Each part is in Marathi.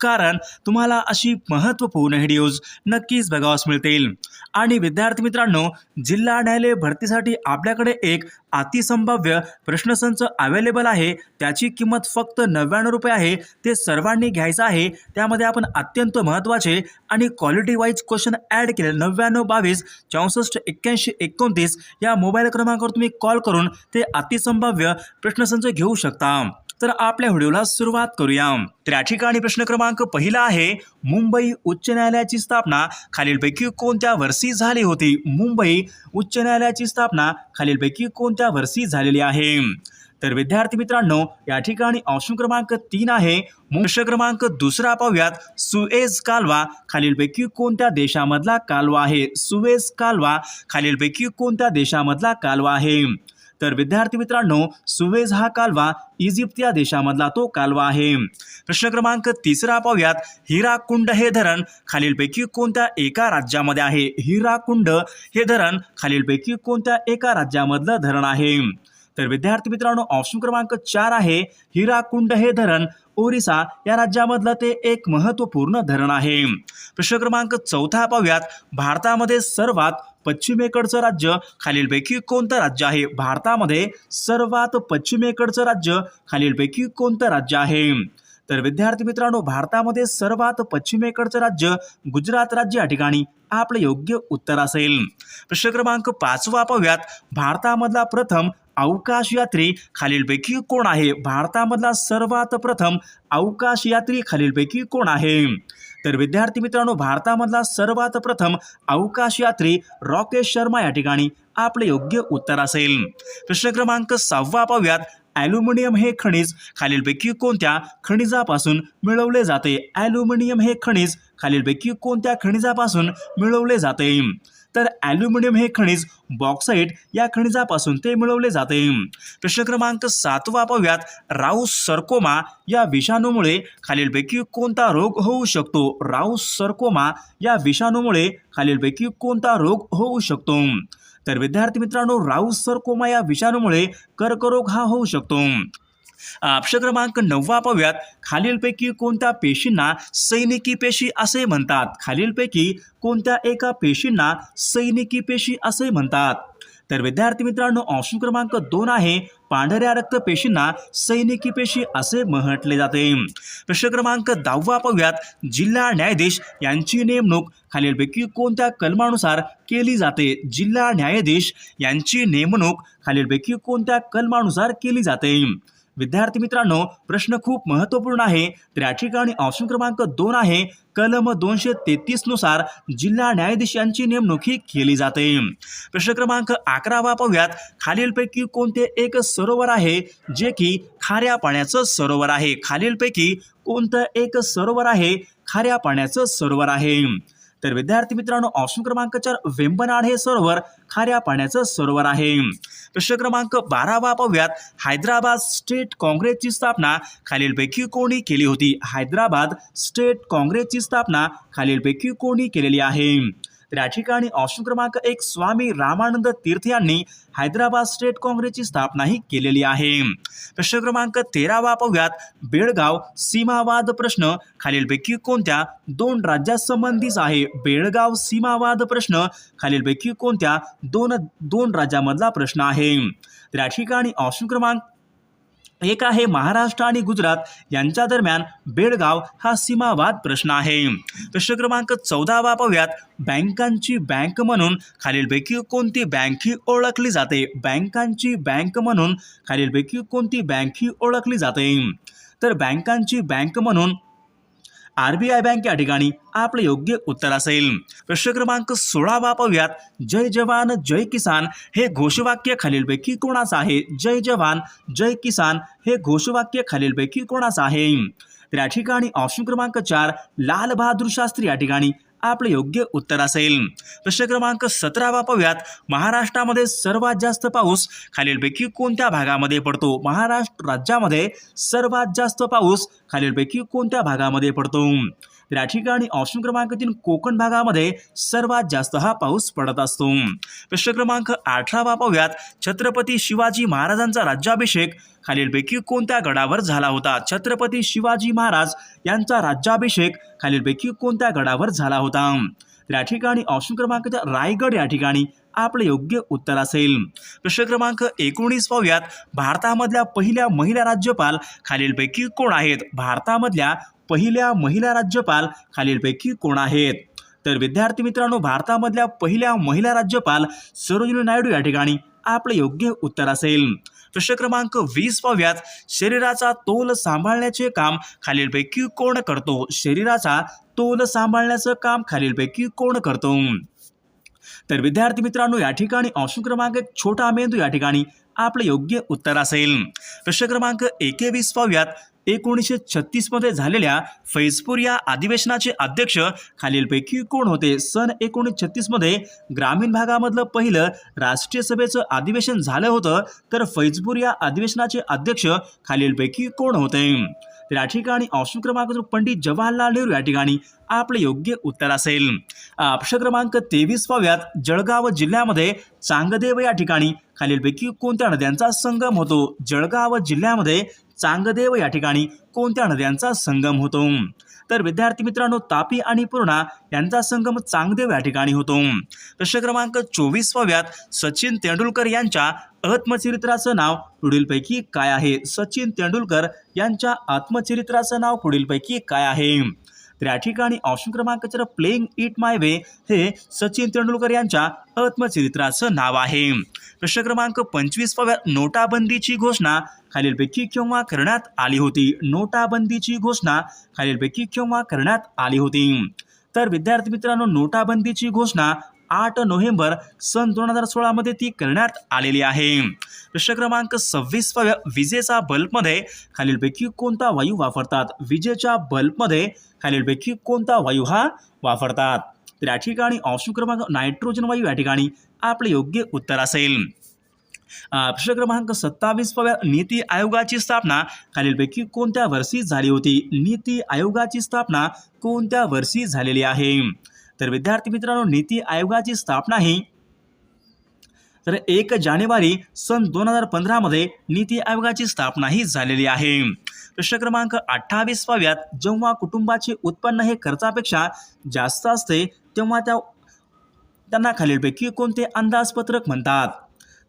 कारण तुम्हाला अशी महत्त्वपूर्ण व्हिडिओज नक्कीच बघावास मिळतील. आणि विद्यार्थी मित्रांनो जिल्हा न्यायालय भरतीसाठी आपल्याकडे एक अतिसंभाव्य प्रश्नसंच अवेलेबल आहे. त्याची किंमत फक्त नव्याण्णव रुपये आहे. ते सर्वांनी घ्यायचं आहे. त्यामध्ये आपण अत्यंत महत्त्वाचे आणि क्वालिटी वाईज क्वेश्चन ॲड केले नव्याण्णव बावीस चौसष्ट एक्क्याऐंशी एकोणतीस या मोबाईल क्रमांकावर तुम्ही कॉल करून ते अतिसंभाव्य प्रश्नसंच घेऊ शकता. तर आपल्या व्हिडिओला सुरुवात करूया. तर या ठिकाणी प्रश्न क्रमांक पहिला आहे मुंबई उच्च न्यायालयाची स्थापना खालीलपैकी कोणत्या वर्षी झाली होती? मुंबई उच्च न्यायालयाची स्थापना खालीलपैकी कोणत्या वर्षी झालेली आहे? तर विद्यार्थी मित्रांनो या ठिकाणी ऑप्शन क्रमांक तीन आहे. प्रश्न क्रमांक दुसरा पाहूयात. सुएज कालवा खालीलपैकी कोणत्या देशामधला कालवा आहे? सुएज कालवा खालीलपैकी कोणत्या देशामधला कालवा आहे? तर विद्यार्थी मित्रांनो सुवेज हा कालवा इजिप्त या देशामधला तो कालवा आहे. प्रश्न क्रमांक तिसरा पाहूयात. हिराकुंड हे धरण खालीलपैकी कोणत्या एका राज्यामध्ये आहे? हिराकुंड हे धरण खालीलपैकी कोणत्या एका राज्यामधलं धरण आहे? तर विद्यार्थी मित्रांनो ऑप्शन क्रमांक चार आहे. हिराकुंड हे धरण ओरिसा या राज्यामधलं ते एक महत्त्वपूर्ण धरण आहे. प्रश्न क्रमांक चौथा पाहूयात. भारतामध्ये सर्वात पश्चिमेकडचं राज्य खालीलपैकी कोणतं राज्य आहे? भारतामध्ये सर्वात पश्चिमेकडचं राज्य खालीलपैकी कोणतं राज्य आहे? तर विद्यार्थी मित्रांनो भारतामध्ये सर्वात पश्चिमेकडचं राज्य गुजरात राज्य या ठिकाणी आपलं योग्य उत्तर असेल. प्रश्न क्रमांक पाचवा पाहूयात. भारतामधला प्रथम अवकाश यात्री खालीलपैकी कोण आहे? भारतामधला सर्वात प्रथम अवकाश यात्री खालीलपैकी कोण आहे? तर विद्यार्थी मित्रांनो भारतामधला सर्वात प्रथम अवकाश यात्री रॉकेश शर्मा या ठिकाणी आपले योग्य उत्तर असेल. प्रश्न क्रमांक सहावा पाहूयात. ॲल्युमिनियम हे खनिज खालीलपैकी कोणत्या खनिजापासून मिळवले जाते? ॲल्युमिनियम हे खनिज खालीलपैकी कोणत्या खनिजापासून मिळवले जाते? तर ॲल्युमिनियम हे खनिज बॉक्साईट या खनिजापासून ते मिळवले जाते. प्रश्न क्रमांक सातवा पाहूयात राऊस सर्कोमा या विषाणूमुळे खालीलपैकी कोणता रोग होऊ शकतो? राऊस सर्कोमा या विषाणूमुळे खालीलपैकी कोणता रोग होऊ शकतो? तर विद्यार्थी मित्रांनो राऊस सर्कोमा या विषाणूमुळे कर्करोग हा होऊ शकतो. ऑप्शन क्रमांक नववा पाहूयात. खालीलपैकी कोणत्या पेशींना सैनिकी पेशी असे म्हणतात? खालीलपैकी कोणत्या एका पेशींना सैनिकी पेशी असे म्हणतात? तर विद्यार्थी मित्रांनो ऑप्शन क्रमांक दोन आहे. पांढऱ्या रक्त पेशींना सैनिकी पेशी असे म्हटले जाते. प्रश्न क्रमांक दहावा पाहूयात. जिल्हा न्यायाधीश यांची नेमणूक खालीलपैकी कोणत्या कलमानुसार केली जाते? जिल्हा न्यायाधीश यांची नेमणूक खालीलपैकी कोणत्या कलमानुसार केली जाते? विद्यार्थी मित्रांनो प्रश्न खूप महत्त्वपूर्ण आहे. तर या ठिकाणी ऑप्शन क्रमांक दोन आहे. कलम दोनशे तेहतीसनुसार जिल्हा न्यायाधीशांची नेमणुकी नेमणूक ही केली जाते. प्रश्न क्रमांक अकरावा पाहूयात खालीलपैकी कोणते एक सरोवर आहे? जे की खाऱ्या पाण्याचं सरोवर आहे. खालीलपैकी कोणतं एक सरोवर आहे? खाऱ्या पाण्याचं सरोवर आहे. तर विद्यार्थी मित्रांनो ऑप्शन क्रमांक चार वेंबनाड हे सरोवर खाऱ्या पाण्याचं सरोवर आहे. प्रश्न क्रमांक बारावा पाहूयात हैदराबाद स्टेट काँग्रेसची स्थापना खालीलपैकी कोणी केली होती? हैदराबाद स्टेट काँग्रेसची स्थापना खालीलपैकी कोणी केलेली आहे? तर या ठिकाणी ऑप्शन क्रमांक एक स्वामी रामानंद तीर्थ यांनी हैदराबाद स्टेट काँग्रेसची स्थापनाही केलेली आहे. प्रश्न क्रमांक तेरावा पाहूयात बेळगाव सीमावाद प्रश्न. खालीलपैकी कोणत्या दोन राज्यासंबंधीच आहे? बेळगाव सीमावाद प्रश्न. खालीलपैकी कोणत्या दोन दोन राज्यामधला प्रश्न आहे? तर या ठिकाणी ऑप्शन क्रमांक एक आहे महाराष्ट्र आणि गुजरात. यांच्या दरम्यान बेळगाव हा सीमावाद प्रश्न आहे. प्रश्न क्रमांक चौदावा पाहूयात बँकांची बँक म्हणून खालीलपैकी कोणती बँक ही ओळखली जाते? बँकांची बँक म्हणून खालीलपैकी कोणती बँक ही ओळखली जाते? तर बँकांची बँक म्हणून आर बी आय बँक या ठिकाणी आपलं योग्य उत्तर असेल. प्रश्न क्रमांक सोळावा पाहूयात जय जवान जय किसान हे घोषवाक्य खालीलपैकी कोणाचं आहे? जय जवान जय किसान हे घोषवाक्य खालीलपैकी कोणाचं आहे? तर या ठिकाणी ऑप्शन क्रमांक चार लाल बहादूर शास्त्री या ठिकाणी आपले योग्य उत्तर असेल. प्रश्न क्रमांक सतरावा पाहूयात. महाराष्ट्रामध्ये सर्वात जास्त पाऊस खालीलपैकी कोणत्या भागामध्ये पडतो? महाराष्ट्र राज्यामध्ये सर्वात जास्त पाऊस खालीलपैकी कोणत्या भागामध्ये पडतो? तर या ठिकाणी ऑप्शन क्रमांक तीन कोकण भागामध्ये सर्वात जास्त हा पाऊस पडत असतो. प्रश्न क्रमांक अठरावा पाहूयात छत्रपती शिवाजी महाराजांचा राज्याभिषेक खालीलपैकी कोणत्या गडावर झाला होता? छत्रपती शिवाजी महाराज यांचा राज्याभिषेक खालीलपैकी कोणत्या गडावर झाला होता? या ठिकाणी ऑप्शन क्रमांक रायगड या ठिकाणी आपलं योग्य उत्तर असेल. प्रश्न क्रमांक एकोणीस पाहूयात. भारतामधल्या पहिल्या महिला राज्यपाल खालीलपैकी कोण आहेत? भारतामधल्या पहिल्या महिला राज्यपाल खालीलपैकी कोण आहेत? तर विद्यार्थी मित्रांनो भारतामधल्या पहिल्या महिला राज्यपाल सरोजिनी नायडू या ठिकाणी आपलं योग्य उत्तर असेल. प्रश्न क्रमांक वीस पाहूयात. शरीराचा तोल सांभाळण्याचे काम खालीलपैकी कोण करतो? शरीराचा तोल सांभाळण्याचं काम खालीलपैकी कोण करतो? तर विद्यार्थी मित्रांनो या ठिकाणी ऑप्शन क्रमांक एक छोटा मेंदू या ठिकाणी आपलं योग्य उत्तर असेल. प्रश्न क्रमांक एकेवीस पाहूयात. एकोणीसशे छत्तीसमध्ये झालेल्या फैजपूर या अधिवेशनाचे अध्यक्ष खालीलपैकी कोण होते? सन एकोणीस छत्तीसमध्ये ग्रामीण भागामधलं पहिलं राष्ट्रीय सभेचं अधिवेशन झालं होतं तर फैजपूर या अधिवेशनाचे अध्यक्ष खालीलपैकी कोण होते? तर या ठिकाणी ऑप्शन क्रमांक पंडित जवाहरलाल नेहरू या ठिकाणी आपलं योग्य उत्तर असेल. ऑप्शन क्रमांक तेवीस पाव्यात जळगाव जिल्ह्यामध्ये चांगदेव या ठिकाणी खालीलपैकी कोणत्या नद्यांचा संगम होतो? जळगाव जिल्ह्यामध्ये चांगदेव या ठिकाणी कोणत्या नद्यांचा संगम होतो? तर विद्यार्थी मित्रांनो तापी आणि पूर्णा यांचा संगम चांगदेव या ठिकाणी होतो. प्रश्न क्रमांक चोवीसवाव्यात सचिन तेंडुलकर यांच्या आत्मचरित्राचं नाव पुढीलपैकी काय आहे? सचिन तेंडुलकर यांच्या आत्मचरित्राचं नाव पुढीलपैकी काय आहे? तर या ठिकाणी ऑप्शन क्रमांक चार प्लेइंग इट माय वे हे सचिन तेंडुलकर यांच्या आत्मचरित्राचं नाव आहे. प्रश्न क्रमांक पंचवीस नोटाबंदीची घोषणा खालीलपैकी केव्हा करण्यात आली होती. नोटाबंदीची घोषणा खालीलपैकी केव्हा करण्यात आली होती. तर विद्यार्थी मित्रांनो नोटाबंदीची घोषणा आठ नोव्हेंबर सन दोन हजार सोळामध्ये ती करण्यात आलेली आहे. प्रश्न क्रमांक सव्वीसव्या विजेचा बल्बमध्ये खालीलपैकी कोणता वायू वापरतात? विजेच्या बल्बमध्ये खालीलपैकी कोणता वायू हा वापरतात? तर या ठिकाणी ऑप्शन क्रमांक नायट्रोजन वायू या ठिकाणी आपले योग्य उत्तर असेल. प्रश्न क्रमांक सत्तावीसव्या नीती आयोगाची स्थापना खालीलपैकी कोणत्या वर्षी झाली होती? नीती आयोगाची स्थापना कोणत्या वर्षी झालेली आहे? तर विद्यार्थी मित्रांनो नीती आयोगाची स्थापना ही तर एक जानेवारी सन दोन हजार पंधरामध्ये नीती आयोगाची स्थापना ही झालेली आहे. प्रश्न क्रमांक अठ्ठावीस पाव्यात जेव्हा कुटुंबाचे उत्पन्न हे खर्चापेक्षा जास्त असते तेव्हा त्या त्यांना खालीलपैकी कोणते अंदाजपत्रक म्हणतात?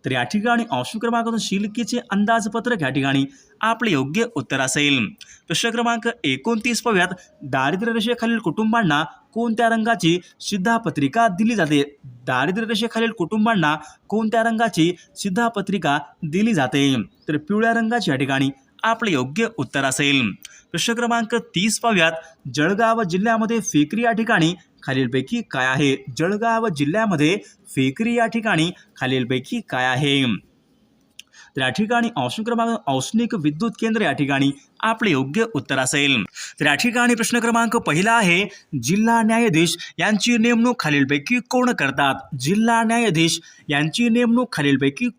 तर या ठिकाणी ऑप्शन क्रमांक दोन, शिल्कीचे अंदाजपत्रक या ठिकाणी आपले योग्य उत्तर असेल. प्रश्न क्रमांक एकोणतीस पाव्यात दारिद्र्य रेषेखालील कुटुंबांना कोणत्या रंगाची सिद्धापत्रिका दिली जाते? दारिद्र्य रेषेखालील कुटुंबांना कोणत्या रंगाची सिद्धापत्रिका दिली जाते? तर पिवळ्या रंगाची या ठिकाणी आपले योग्य उत्तर असेल. प्रश्न क्रमांक तीस पाव्यात जळगाव जिल्ह्यामध्ये फेकरी या ठिकाणी खालीलपैकी काय आहे? जळगाव फेकरी या तर या ठिकाणी ऑप्शन क्रमांक, औष्णिक विद्युत केंद्र या ठिकाणी आपले योग्य उत्तर असेल. प्रश्न क्रमांक पहिला आहे, जिल्हा न्यायाधीश यांची नेमणूक खालीलपैकी न्यायाधीश यांची नेमणूक खालीलपैकी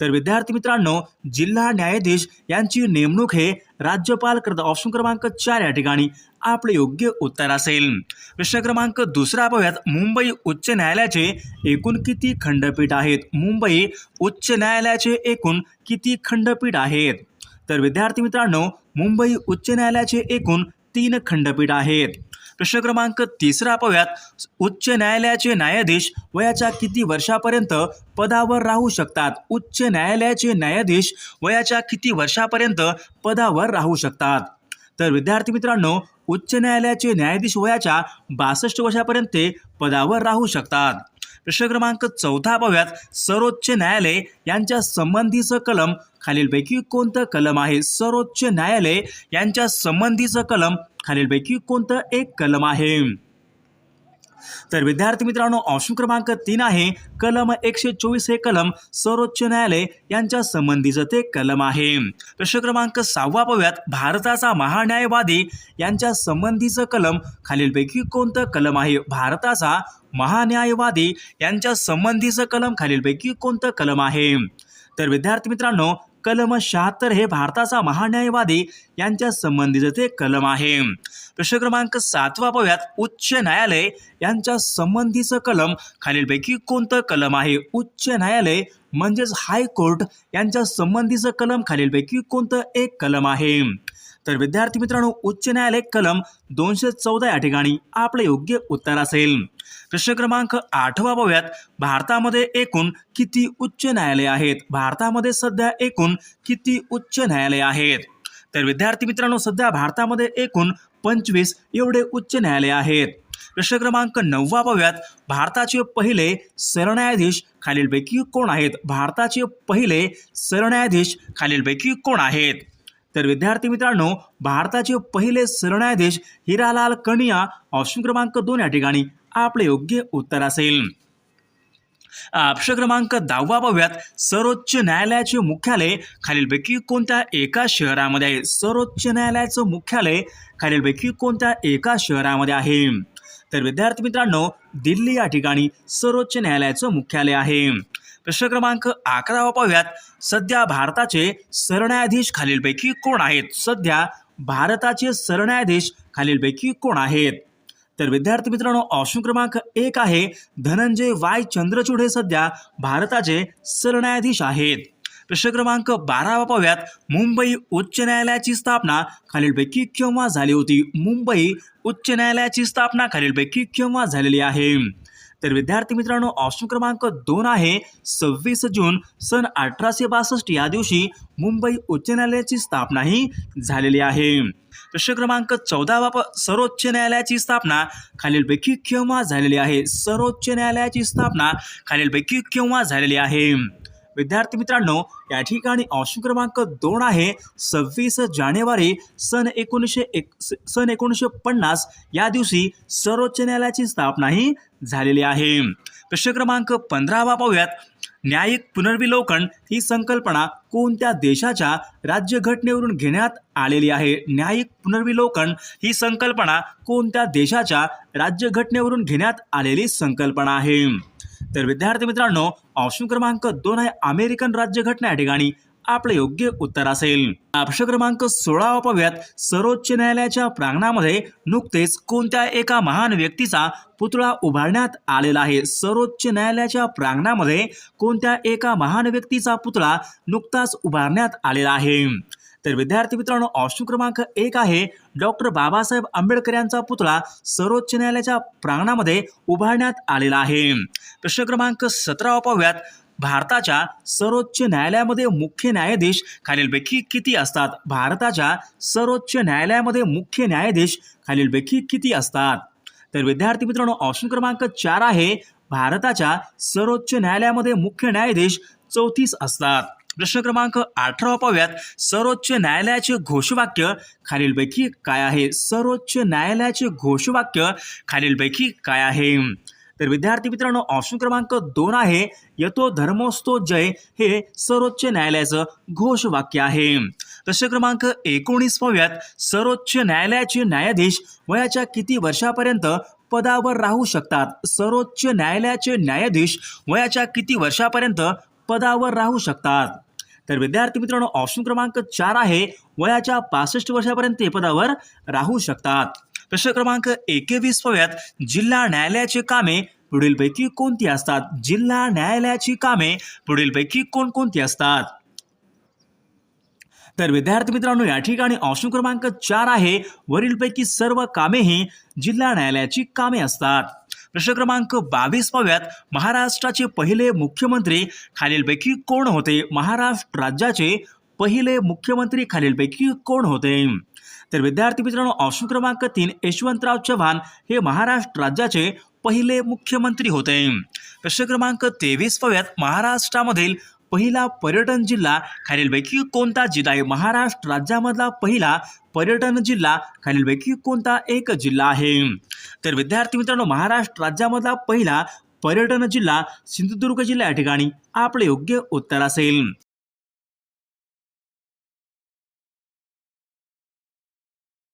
तर विद्यार्थी मित्रांनो जिल्हा न्यायाधीश यांची नेमणूक हे राज्यपाल करतात ऑप्शन क्रमांक चार या ठिकाणी आपले योग्य उत्तर असेल. प्रश्न क्रमांक दुसरा पाहूयात. मुंबई उच्च न्यायालयाचे एकूण किती खंडपीठ आहेत? मुंबई उच्च न्यायालयाचे एकूण किती खंडपीठ आहेत? तर विद्यार्थी मित्रांनो मुंबई उच्च न्यायालयाचे एकूण तीन खंडपीठ आहेत. प्रश्न क्रमांक तिसरा पाहूयात. उच्च न्यायालयाचे न्यायाधीश वयाच्या किती वर्षापर्यंत पदावर राहू शकतात? उच्च न्यायालयाचे न्यायाधीश वयाच्या किती वर्षापर्यंत पदावर राहू शकतात? तर विद्यार्थी मित्रांनो उच्च न्यायालयाचे न्यायाधीश वयाच्या बासष्ट वर्षापर्यंत ते पदावर राहू शकतात. प्रश्न क्रमांक चौथा पाहूयात. सर्वोच्च न्यायालय यांच्या संबंधीचं कलम खालीलपैकी कोणतं कलम आहे? सर्वोच्च न्यायालय यांच्या संबंधीचं कलम खालीलपैकी कोणतं एक कलम आहे? तर विद्यार्थी मित्रांनो ऑप्शन क्रमांक तीन आहे. कलम एकशे चोवीस हे कलम सर्वोच्च न्यायालय यांच्या संबंधीचं ते कलम आहे. प्रश्न क्रमांक सहावा पाहूयात. भारताचा महान्यायवादी यांच्या संबंधीचं कलम खालीलपैकी कोणतं कलम आहे? भारताचा महान्यायवादी यांच्या संबंधीचं कलम खालीलपैकी कोणतं कलम आहे? तर विद्यार्थी मित्रांनो कलम शहात्तर हे भारताचा महान्यायवादी यांच्या संबंधीचं ते कलम आहे. प्रश्न क्रमांक सातवा पाहूयात. उच्च न्यायालय यांच्या संबंधीचं कलम. खालीलपैकी कोणतं कलम आहे? उच्च न्यायालय म्हणजेच हायकोर्ट यांच्या संबंधीचं कलम. खालीलपैकी कोणतं एक कलम आहे? तर विद्यार्थी मित्रांनो उच्च न्यायालय कलम दोनशे चौदा या ठिकाणी आपलं योग्य उत्तर असेल. प्रश्न क्रमांक आठवा पाहूयात भारतामध्ये एकूण किती उच्च न्यायालय आहेत? भारतामध्ये सध्या एकूण किती उच्च न्यायालय आहेत? तर विद्यार्थी मित्रांनो सध्या भारतामध्ये एकूण पंचवीस एवढे उच्च न्यायालय आहेत. प्रश्न क्रमांक नववा पाहूयात भारताचे पहिले सरन्यायाधीश खालीलपैकी कोण आहेत? भारताचे पहिले सरन्यायाधीश खालीलपैकी कोण आहेत? तर विद्यार्थी मित्रांनो भारताचे पहिले सरन्यायाधीश हिरालाल कनिया ऑप्शन क्रमांक दोन या ठिकाणी आपले योग्य उत्तर असेल. ऑप्शन क्रमांक दहावा पाहूयात सर्वोच्च न्यायालयाचे मुख्यालय खालीलपैकी कोणत्या एका शहरामध्ये आहे? सर्वोच्च न्यायालयाचं मुख्यालय खालीलपैकी कोणत्या एका शहरामध्ये आहे? तर विद्यार्थी मित्रांनो दिल्ली या ठिकाणी सर्वोच्च न्यायालयाचं मुख्यालय आहे. प्रश्न क्रमांक अकरावा पाहूयात सध्या भारताचे सरन्यायाधीश खालीलपैकी कोण आहेत? सध्या भारताचे सरन्यायाधीश खालीलपैकी कोण आहेत? तर विद्यार्थी मित्रांनो ऑप्शन क्रमांक एक आहे धनंजय वाय चंद्रचूड हे सध्या भारताचे सरन्यायाधीश आहेत. प्रश्न क्रमांक बारावा पाहूयात मुंबई उच्च न्यायालयाची स्थापना खालीलपैकी केव्हा झाली होती? मुंबई उच्च न्यायालयाची स्थापना खालीलपैकी केव्हा झालेली आहे? तर विद्यार्थी मित्रांनो ऑप्शन क्रमांक दोन आहे सव्वीस जून सन अठराशे बासष्ट या दिवशी मुंबई उच्च न्यायालयाची स्थापनाही झालेली आहे. प्रश्न क्रमांक चौदावा प सर्वोच्च न्यायालयाची स्थापना खालीलपैकी केव्हा झालेली आहे? सर्वोच्च न्यायालयाची स्थापना खालीलपैकी केव्हा झालेली आहे? विद्यार्थी मित्रांनो या ठिकाणी ऑप्शन क्रमांक दोन आहे. सव्वीस जानेवारी सन एकोणीसशे एक सन एकोणीसशे पन्नास या दिवशी सर्वोच्च न्यायालयाची स्थापनाही झालेली आहे. प्रश्न क्रमांक पंधरावा पाहूयात. न्यायिक पुनर्विलोकन ही संकल्पना कोणत्या देशाच्या राज्यघटनेवरून घेण्यात आलेली आहे? न्यायिक पुनर्विलोकन ही संकल्पना कोणत्या देशाच्या राज्यघटनेवरून घेण्यात आलेली संकल्पना आहे? तर विद्यार्थी मित्रांनो ऑप्शन क्रमांक दोन आहे अमेरिकन राज्यघटना या ठिकाणी. आपलं योग्य उत्तर असेल. ऑप्शन क्रमांक सोळावा पाहूयात सर्वोच्च न्यायालयाच्या प्रांगणामध्ये नुकतेच कोणत्या एका महान व्यक्तीचा पुतळा उभारण्यात आलेला आहे? सर्वोच्च न्यायालयाच्या प्रांगणामध्ये कोणत्या एका महान व्यक्तीचा पुतळा नुकताच उभारण्यात आलेला आहे? तर विद्यार्थी मित्रांनो ऑप्शन क्रमांक एक आहे डॉक्टर बाबासाहेब आंबेडकर यांचा पुतळा सर्वोच्च न्यायालयाच्या प्रांगणामध्ये उभारण्यात आलेला आहे. प्रश्न क्रमांक सतरावा पाहूयात भारताच्या सर्वोच्च न्यायालयामध्ये मुख्य न्यायाधीश खालीलपैकी किती असतात? भारताच्या सर्वोच्च न्यायालयामध्ये मुख्य न्यायाधीश खालीलपैकी किती असतात? तर विद्यार्थी मित्रांनो ऑप्शन क्रमांक चार आहे. भारताच्या सर्वोच्च न्यायालयामध्ये मुख्य न्यायाधीश चौतीस असतात. प्रश्न क्रमांक अठरा पाहूयात सर्वोच्च न्यायालयाचे घोषवाक्य खालीलपैकी काय आहे? सर्वोच्च न्यायालयाचे घोषवाक्य खालीलपैकी काय आहे? तर विद्यार्थी मित्रांनो ऑप्शन क्रमांक दोन आहे. यतो धर्मोस्तो जय हे सर्वोच्च न्यायालयाचं घोषवाक्य आहे. प्रश्न क्रमांक एकोणीस पाहूयात. सर्वोच्च न्यायालयाचे न्यायाधीश वयाच्या किती वर्षापर्यंत पदावर राहू शकतात? सर्वोच्च न्यायालयाचे न्यायाधीश वयाच्या किती वर्षापर्यंत पदावर राहू शकतात? तर विद्यार्थी मित्रांनो ऑप्शन क्रमांक चार आहे वयाच्या पासष्ट वर्षापर्यंत ते पदावर राहू शकतात. प्रश्न क्रमांक एकेवीस पाहूयात. जिल्हा न्यायालयाची कामे पुढीलपैकी कोणती असतात? जिल्हा न्यायालयाची कामे पुढीलपैकी कोणकोणती असतात? तर विद्यार्थी मित्रांनो या ठिकाणी ऑप्शन क्रमांक चार आहे. वरीलपैकी सर्व कामे ही जिल्हा न्यायालयाची कामे असतात. प्रश्न क्रमांक बावीस पाव्यात महाराष्ट्राचे पहिले मुख्यमंत्री खालीलपैकी कोण होते? महाराष्ट्र राज्याचे पहिले मुख्यमंत्री खालीलपैकी कोण होते? तर विद्यार्थी मित्रांनो ऑप्शन क्रमांक तीन यशवंतराव चव्हाण हे महाराष्ट्र राज्याचे पहिले मुख्यमंत्री होते. प्रश्न क्रमांक तेवीस पाव्यात महाराष्ट्रामधील पहिला पर्यटन जिल्हा खालीलपैकी कोणता जिल्हा? आहे महाराष्ट्र राज्यामधला पहिला पर्यटन जिल्हा खालीलपैकी कोणता एक जिल्हा आहे? तर विद्यार्थी मित्रांनो महाराष्ट्र राज्यामधला पहिला पर्यटन जिल्हा सिंधुदुर्ग जिल्हा या ठिकाणी. आपले योग्य उत्तर असेल.